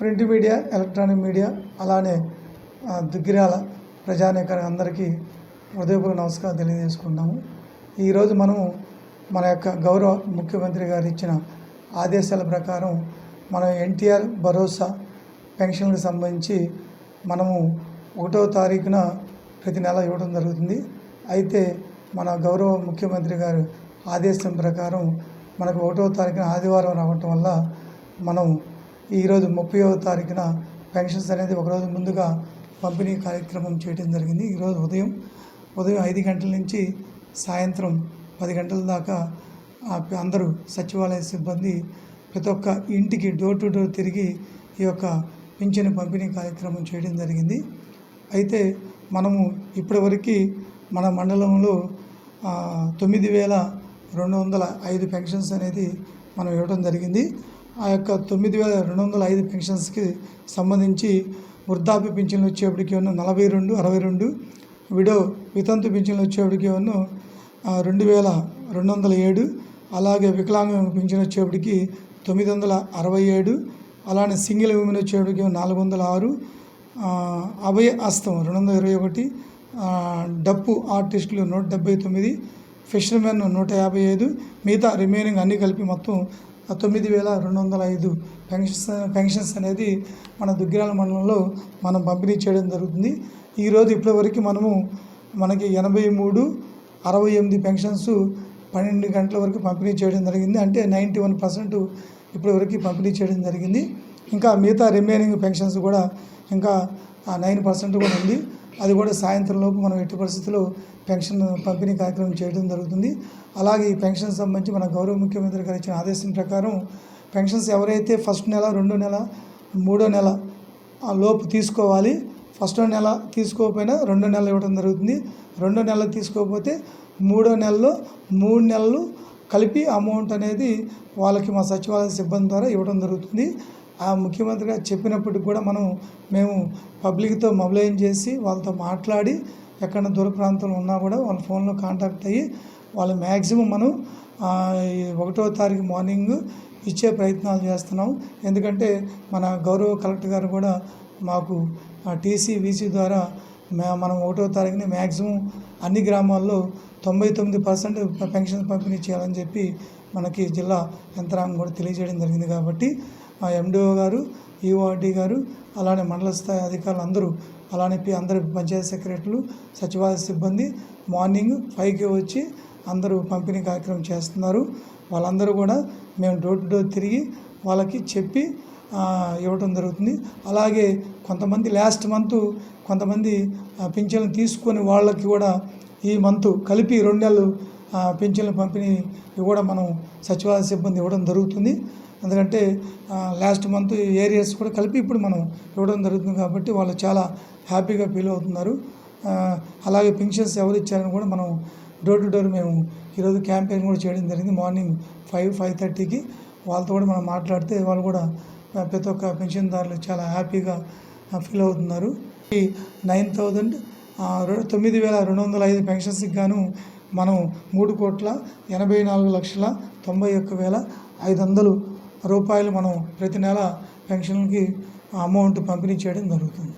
Print media electronic media అలానే ఆ, దుగ్గిరాల ప్రజానేక అందరికీ హృదయపూర్వక నమస్కారం తెలియజేసుకుంటాము ఈరోజు మనము మన యొక్క గౌరవ ముఖ్యమంత్రి గారు ఇచ్చిన ఆదేశాల ప్రకారం మన ఎన్టీఆర్ భరోసా పెన్షన్లకు సంబంధించి మనము ఒకటో తారీఖున ప్రతి నెల ఇవ్వడం జరుగుతుంది. అయితే మన గౌరవ ముఖ్యమంత్రి గారు ఆదేశం ప్రకారం మనకు ఒకటో తారీఖున ఆదివారం రావటం వల్ల మనం ఈరోజు ముప్పైవ తారీఖున పెన్షన్స్ అనేది ఒకరోజు ముందుగా పంపిణీ కార్యక్రమం చేయడం జరిగింది. ఈరోజు ఉదయం ఉదయం ఐదు గంటల నుంచి సాయంత్రం పది గంటల దాకా అందరూ సచివాలయ సిబ్బంది ప్రతి ఒక్క ఇంటికి డోర్ టు డోర్ తిరిగి ఈ యొక్క పింఛను పంపిణీ కార్యక్రమం చేయడం జరిగింది. అయితే మనము ఇప్పటివరకు మన మండలంలో తొమ్మిది వేల రెండు వందల ఐదు పెన్షన్స్ అనేది మనం ఇవ్వడం జరిగింది. ఆ యొక్క తొమ్మిది వేల రెండు వందల ఐదు పెన్షన్స్కి సంబంధించి వృద్ధాప్య పింఛన్లు వచ్చేప్పటికి ఉన్న నలభై రెండు అరవై రెండు విడో వితంతు పింఛన్లు వచ్చేప్పటికి ఉన్న రెండు వేల రెండు వందల ఏడు అలాగే వికలాంగ పింఛన్ వచ్చేప్పటికి తొమ్మిది వందల అరవై ఏడు అలానే సింగిల్ ఉమెన్ వచ్చేప్పటికి నాలుగు వందల ఆరు అభయ హస్తం రెండు వందల ఇరవై ఒకటి డప్పు ఆర్టిస్టులు నూట డెబ్బై తొమ్మిది ఫిషర్మెన్ నూట యాభై ఐదు మిగతా రిమైనింగ్ అన్నీ కలిపి మొత్తం ఆ తొమ్మిది వేల రెండు వందల ఐదు పెన్షన్స్ పెన్షన్స్ అనేది మన దుగ్గిరాల మండలంలో మనం పంపిణీ చేయడం జరుగుతుంది. ఈరోజు ఇప్పటివరకు మనము మనకి ఎనభై మూడు అరవై ఎనిమిది పెన్షన్స్ పన్నెండు గంటల వరకు పంపిణీ చేయడం జరిగింది. అంటే నైంటీ వన్ పర్సెంట్ ఇప్పటివరకు పంపిణీ చేయడం జరిగింది. ఇంకా మిగతా రిమైనింగ్ పెన్షన్స్ కూడా ఇంకా నైన్ పర్సెంట్ కూడా ఉంది. అది కూడా సాయంత్రం లోపు మనం ఎట్టి పరిస్థితుల్లో పెన్షన్ పంపిణీ కార్యక్రమం చేయడం జరుగుతుంది. అలాగే ఈ పెన్షన్ సంబంధించి మన గౌరవ ముఖ్యమంత్రి గారు ఇచ్చిన ఆదేశం ప్రకారం పెన్షన్స్ ఎవరైతే ఫస్ట్ నెల రెండో నెల మూడో నెల ఆ లోపు తీసుకోవాలి. ఫస్ట్ నెల తీసుకోకపోయినా రెండో నెల ఇవ్వడం జరుగుతుంది. రెండో నెల తీసుకోకపోతే మూడో నెలలో మూడు నెలలు కలిపి అమౌంట్ అనేది వాళ్ళకి మా సచివాలయ సిబ్బంది ద్వారా ఇవ్వడం జరుగుతుంది. ఆ ముఖ్యమంత్రి గారు చెప్పినప్పటికి కూడా మనం మేము పబ్లిక్తో మొబలైజ్ చేసి వాళ్ళతో మాట్లాడి ఎక్కడ దూర ప్రాంతంలో ఉన్నా కూడా వాళ్ళ ఫోన్లో కాంటాక్ట్ అయ్యి వాళ్ళు మ్యాక్సిమం మనం ఒకటో తారీఖు మార్నింగ్ ఇచ్చే ప్రయత్నాలు చేస్తున్నాం. ఎందుకంటే మన గౌరవ కలెక్టర్ గారు కూడా మాకు టీసీ వీసీ ద్వారా మనం ఒకటో తారీఖుని మ్యాక్సిమం అన్ని గ్రామాల్లో తొంభై తొమ్మిది పర్సెంట్ పెన్షన్ పంపిణీ చేయాలని చెప్పి మనకి జిల్లా యంత్రాంగం కూడా తెలియజేయడం జరిగింది కాబట్టి ఆ ఎండిఓ గారు ఈఓఆర్డి గారు అలానే మండల స్థాయి అధికారులు అందరూ అలానే పి- అందరు పంచాయతీ సెక్రటరీలు సచివాలయ సిబ్బంది మార్నింగ్ ఫైవ్కి వచ్చి అందరూ పంపిణీ కార్యక్రమం చేస్తున్నారు. వాళ్ళందరూ కూడా మేము డోర్ టు డోర్ తిరిగి వాళ్ళకి చెప్పి ఇవ్వటం జరుగుతుంది. అలాగే కొంతమంది లాస్ట్ మంత్ కొంతమంది పింఛన్లు తీసుకొని వాళ్ళకి కూడా ఈ మంత్ కలిపి రెండు నెలలు పింఛన్లు పింఛన్ల పంపిణీ కూడా మనం సచివాలయ సిబ్బంది ఇవ్వడం జరుగుతుంది. ఎందుకంటే లాస్ట్ మంత్ ఏరియాస్ కూడా కలిపి ఇప్పుడు మనం ఇవ్వడం జరుగుతుంది కాబట్టి వాళ్ళు చాలా హ్యాపీగా ఫీల్ అవుతున్నారు. అలాగే పింఛన్స్ ఎవరు ఇచ్చారని కూడా మనం డోర్ టు డోర్ మేము ఈరోజు క్యాంపెయిన్ కూడా చేయడం జరిగింది. మార్నింగ్ ఫైవ్ ఫైవ్ థర్టీకి వాళ్ళతో కూడా మనం మాట్లాడితే వాళ్ళు కూడా ప్రతి ఒక్క పెన్షన్దారులు చాలా హ్యాపీగా ఫీల్ అవుతున్నారు. ఈ నైన్ థౌజండ్ తొమ్మిది వేల రెండు వందల ఐదు పెన్షన్స్కి గాను మనం మూడు కోట్ల ఎనభై నాలుగు లక్షల తొంభై ఒక్క వేల ఐదు వందలు రూపాయలు మనం ప్రతి నెల పెన్షన్కి అమౌంట్ పంపిణీ చేయడం జరుగుతుంది.